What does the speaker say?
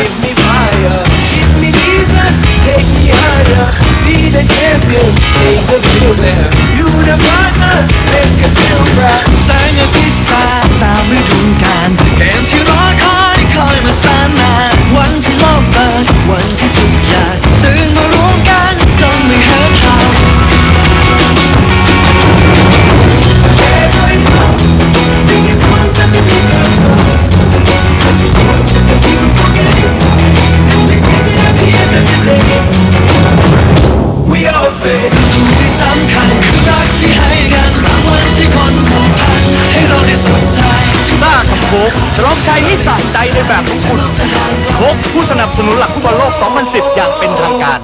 Give me เฟกอยู่ที่สำคัญคือรักที่ให้กันรางวัลที่คนผูกพันให้เราได้สนใจชื่อบ้ากับโคกฉลองใจให้สะใจในแบบของคุณโคกผู้สนับสนุนหลักฟุตบอลโลก 2010 อย่างเป็นทางการ